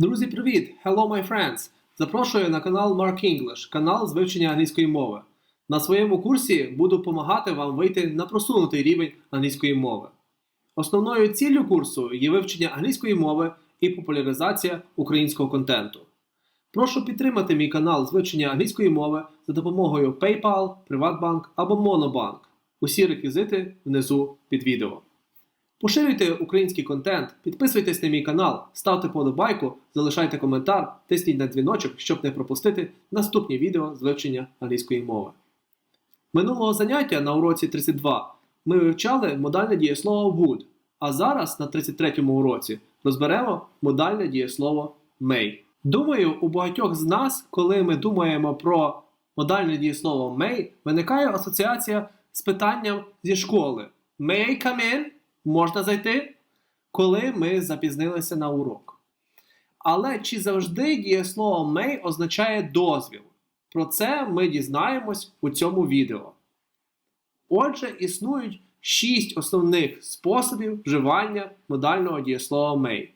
Друзі, привіт! Hello, my friends! Запрошую на канал Mark English, канал з вивчення англійської мови. На своєму курсі буду допомагати вам вийти на просунутий рівень англійської мови. Основною ціллю курсу є вивчення англійської мови і популяризація українського контенту. Прошу підтримати мій канал з вивчення англійської мови за допомогою PayPal, PrivatBank або Monobank. Усі реквізити внизу під відео. Поширюйте український контент, підписуйтесь на мій канал, ставте подобайку, залишайте коментар, тисніть на дзвіночок, щоб не пропустити наступні відео з вивчення англійської мови. Минулого заняття на уроці 32 ми вивчали модальне дієслово would, а зараз на 33-му уроці розберемо модальне дієслово may. Думаю, у багатьох з нас, коли ми думаємо про модальне дієслово may, виникає асоціація з питанням зі школи. May I come in? Можна зайти? Коли ми запізнилися на урок. Але чи завжди дієслово may означає дозвіл? Про це ми дізнаємось у цьому відео. Отже, існують шість основних способів вживання модального дієслова may.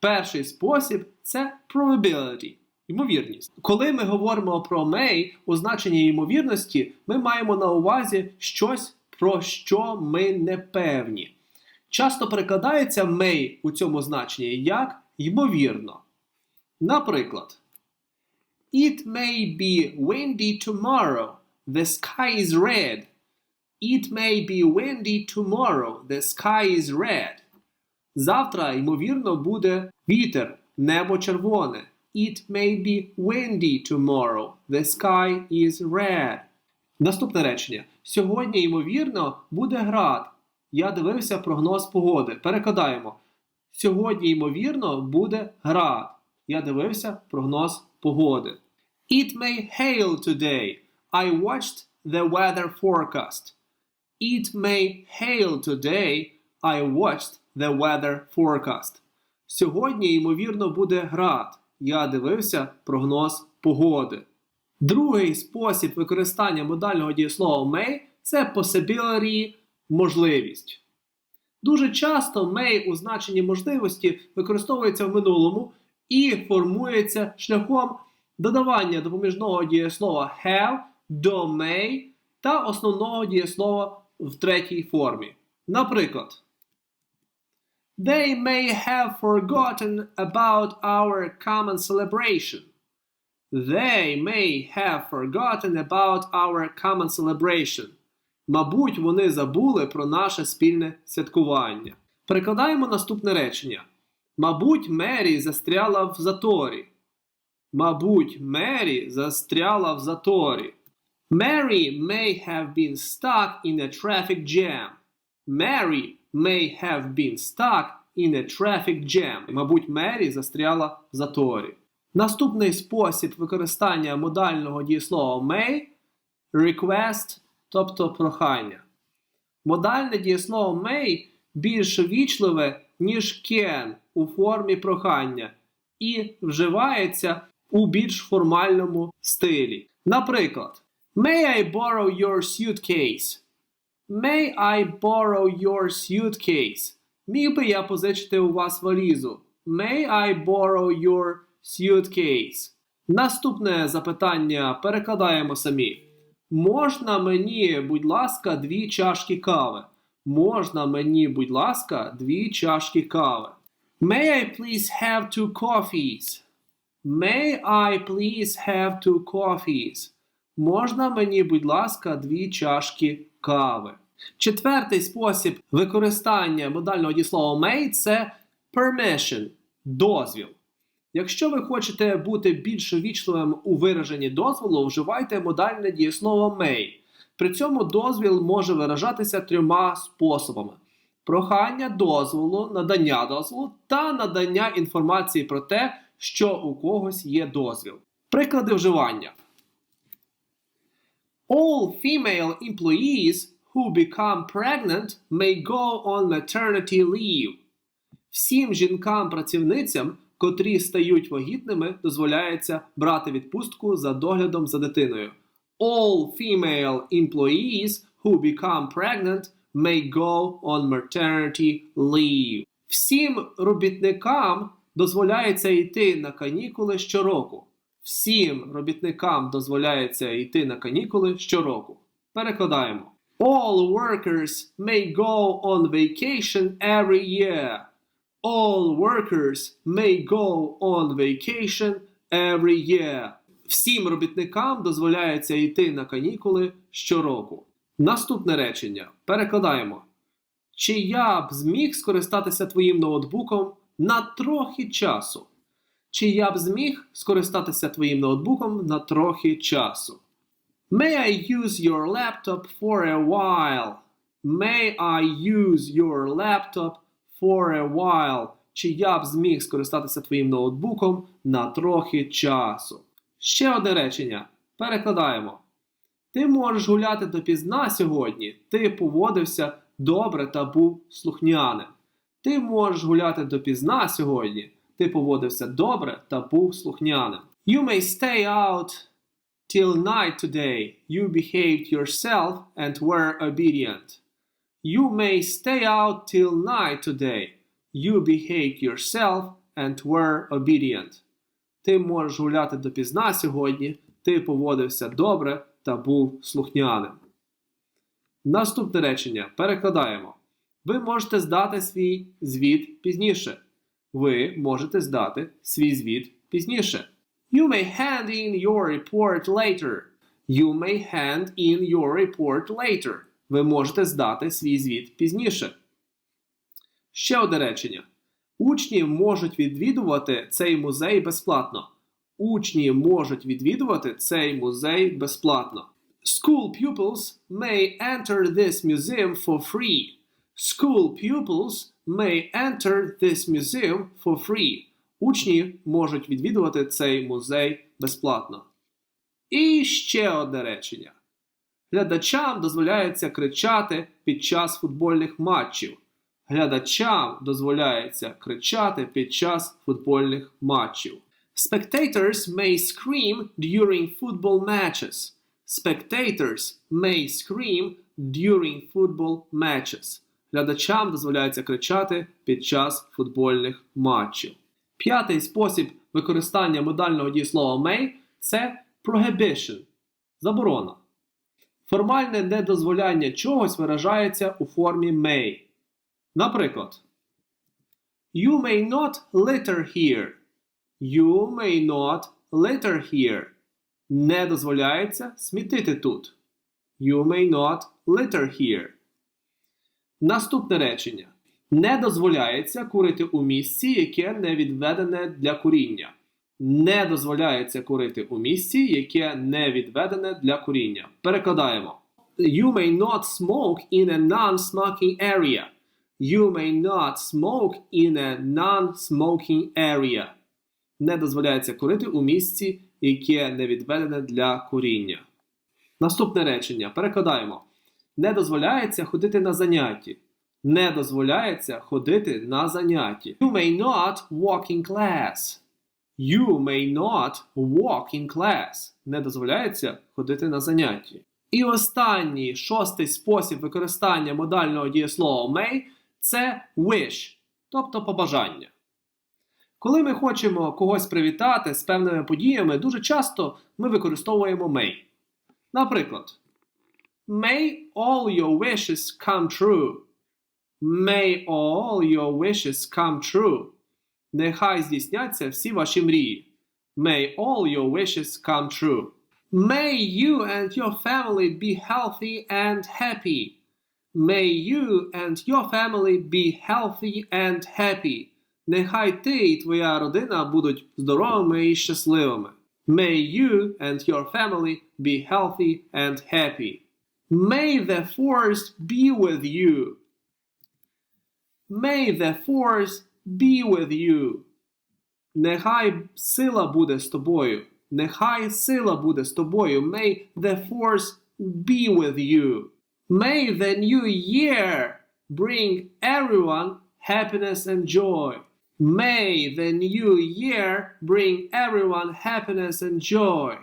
Перший спосіб це probability, ймовірність. Коли ми говоримо про may у значенні ймовірності, ми маємо на увазі щось, про що ми не певні. Часто перекладається may у цьому значенні як ймовірно. Наприклад, It may be windy tomorrow. The sky is red. It may be windy tomorrow. The sky is red. Завтра, ймовірно, буде вітер, небо червоне. It may be windy tomorrow. The sky is red. Наступне речення. Сьогодні, ймовірно, буде град. Я дивився прогноз погоди. Перекладаємо. Сьогодні, ймовірно, буде град. Я дивився прогноз погоди. It may hail today. I watched the weather forecast. It may hail today. I watched the weather forecast. Сьогодні, ймовірно, буде град. Я дивився прогноз погоди. Другий спосіб використання модального дієслова may це possibility – можливість. Дуже часто may у значенні можливості використовується в минулому і формується шляхом додавання допоміжного дієслова have до may та основного дієслова в третій формі. Наприклад, They may have forgotten about our common celebration. They may have forgotten about our common celebration. Мабуть, вони забули про наше спільне святкування. Перекладаємо наступне речення. Мабуть, Мері застряла в заторі. Мабуть, Мері застряла в заторі. Mary may have been stuck in a traffic jam. Mary may have been stuck in a traffic jam. Мабуть, Мері застряла в заторі. Наступний спосіб використання модального дієслова may request, тобто прохання. Модальне дієслово may більш вічливе, ніж can у формі прохання і вживається у більш формальному стилі. Наприклад, May I borrow your suitcase? May I borrow your suitcase? Міг би я позичити у вас валізу? May I borrow your suitcase? Наступне запитання перекладаємо самі. Можна мені, будь ласка, дві чашки кави? Можна мені, будь ласка, дві чашки кави. May I please have two coffees? May I please have two coffees? Можна мені, будь ласка, дві чашки кави. Четвертий спосіб використання модального дієслова may – це permission – дозвіл. Якщо ви хочете бути більш вічливим у вираженні дозволу, вживайте модальне дієслово may. При цьому дозвіл може виражатися трьома способами: прохання дозволу, надання дозволу та надання інформації про те, що у когось є дозвіл. Приклади вживання. All female employees who become pregnant may go on maternity leave. Всім жінкам-працівницям, котрі стають вагітними, дозволяється брати відпустку за доглядом за дитиною. All female employees who become pregnant may go on maternity leave. Всім робітникам, дозволяється йти на канікули щороку. Всім робітникам дозволяється йти на канікули щороку. Перекладаємо. All workers may go on vacation every year. All workers may go on vacation every year. Всім робітникам дозволяється йти на канікули щороку. Наступне речення. Перекладаємо. Чи я б зміг скористатися твоїм ноутбуком на трохи часу? Чи я б зміг скористатися твоїм ноутбуком на трохи часу? May I use your laptop for a while? May I use your laptop for a while? Чи я б зміг скористатися твоїм ноутбуком на трохи часу? Ще одне речення. Перекладаємо. Ти можеш гуляти допізна сьогодні. Ти поводився добре та був слухняним. Ти можеш гуляти допізна сьогодні. Ти поводився добре та був слухняним. You may stay out till night today. You behaved yourself and were obedient. You may stay out till night today. You behaved yourself and were obedient. Ти можеш гуляти допізна сьогодні. Ти поводився добре та був слухняним. Наступне речення перекладаємо. Ви можете здати свій звіт пізніше. Ви можете здати свій звіт пізніше. You may hand in your report later. You may hand in your report later. Ви можете здати свій звіт пізніше. Ще одне речення. Учні можуть відвідувати цей музей безплатно. Учні можуть відвідувати цей музей безплатно. School pupils may enter this museum for free. School pupils may enter this museum for free. Учні можуть відвідувати цей музей безплатно. І ще одне речення. Глядачам дозволяється кричати під час футбольних матчів. Глядачам дозволяється кричати під час футбольних матчів. Spectators may scream during football matches. Spectators may scream during football matches. Глядачам дозволяється кричати під час футбольних матчів. П'ятий спосіб використання модального дієслова may це prohibition – заборона. Формальне недозволяння чогось виражається у формі may. Наприклад, You may not litter here. You may not litter here. Не дозволяється смітити тут. You may not litter here. Наступне речення. Не дозволяється курити у місці, яке не відведене для куріння. Не дозволяється курити у місці, яке не відведене для куріння. Перекладаємо. You may not smoke in a non-smoking area. You may not smoke in a non-smoking area. Не дозволяється курити у місці, яке не відведене для куріння. Наступне речення. Перекладаємо. Не дозволяється ходити на занятті. Не дозволяється ходити на занятті. You may not walk in class. You may not walk in class. Не дозволяється ходити на занятті. І останній шостий спосіб використання модального дієслова may це wish, тобто побажання. Коли ми хочемо когось привітати з певними подіями, дуже часто ми використовуємо may. Наприклад, May all your wishes come true. May all your wishes come true. Нехай здійсняться всі ваші мрії. May all your wishes come true. May you and your family be healthy and happy. May you and your family be healthy and happy. Нехай ти і твоя родина будуть здоровими і щасливими. May you and your family be healthy and happy. May the force be with you. May the force be with you. Нехай сила буде з тобою. Нехай сила буде з тобою. May the force be with you. May the new year bring everyone happiness and joy. May the new year bring everyone happiness and joy.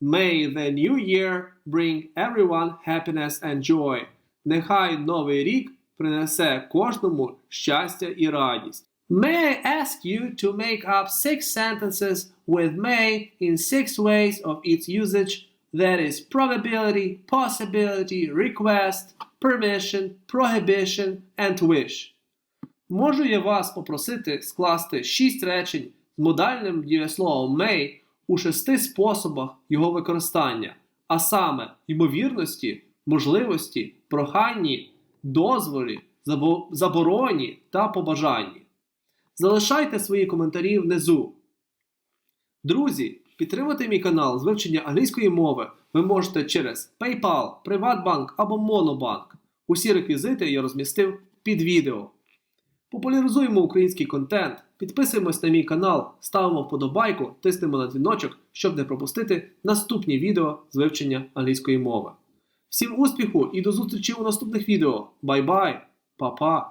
May the new year bring everyone happiness and joy. Нехай новий рік принесе кожному щастя і радість. May I ask you to make up six sentences with may in six ways of its usage that is probability, possibility, request, permission, prohibition and wish. Можу я вас попросити скласти шість речень з модальним дієсловом may у шести способах його використання, а саме ймовірності, можливості, проханні, дозволі, забороні та побажанні. Залишайте свої коментарі внизу. Друзі, підтримати мій канал з вивчення англійської мови ви можете через PayPal, Приватбанк або Monobank. Усі реквізити я розмістив під відео. Популяризуємо український контент, підписуємось на мій канал, ставимо вподобайку, тиснемо на дзвіночок, щоб не пропустити наступні відео з вивчення англійської мови. Всім успіху і до зустрічі у наступних відео. Бай-бай, па-па!